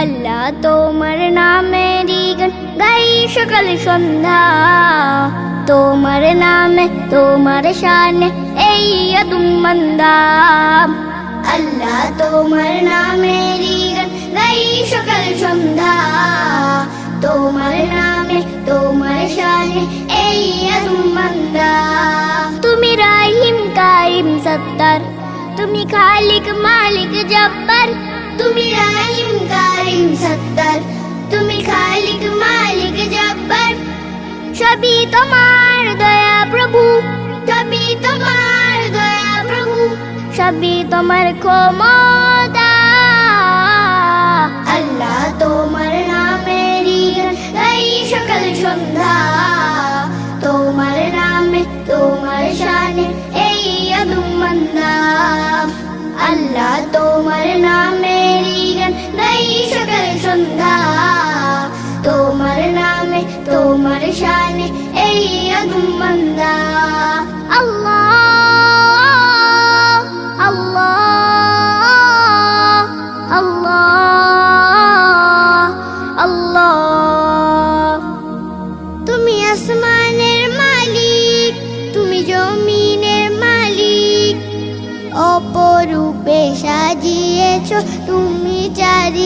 আল্লাহ তোমার নামেরই গান গাই সকাল সন্ধ্যা। তোমার নামে তোমার শানে এই আদুম মন্দা। আল্লাহ তোমার নামেরই গান গাই সকাল সন্ধ্যা। তোমার নামে তোমার শানে এই আদুম মন্দা। তুমি রাহিম কারিম সত্তার। তুমি খালিক মালিক জব্বার। তুমি রাহিম কারিম সত্তার। তুমি খালিক মালিক জব্বার। সবই তোমার দয়া প্রভু। সবই তোমার দয়া প্রভু। সবই তোমার ক্ষমতা। আল্লাহ তোমার নামেরই গাই সকাল সন্ধ্যা। তোমার নামে, তোমার শানে এই আদুম আল্লাহ তোমার সকাল তোমার নামে, তোমার শানে এই আল্লাহ তুমি আসমানের মালিক, তুমি জমিনের মালিক। অপরূপে সাজিয়েছ তুমি চারিদিক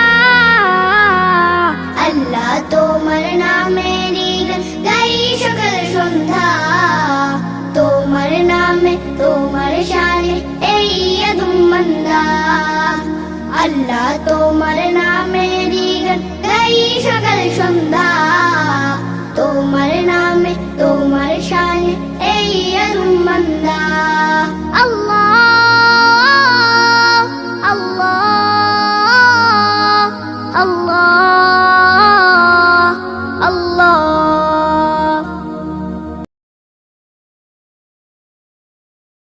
আল্লাহ তোমার নামের গান গাই সকাল সন্ধ্যা। তোমার নামে, তোমার শানে এই আলুমন্দা আল্লাহ আল্লাহ আল্লাহ।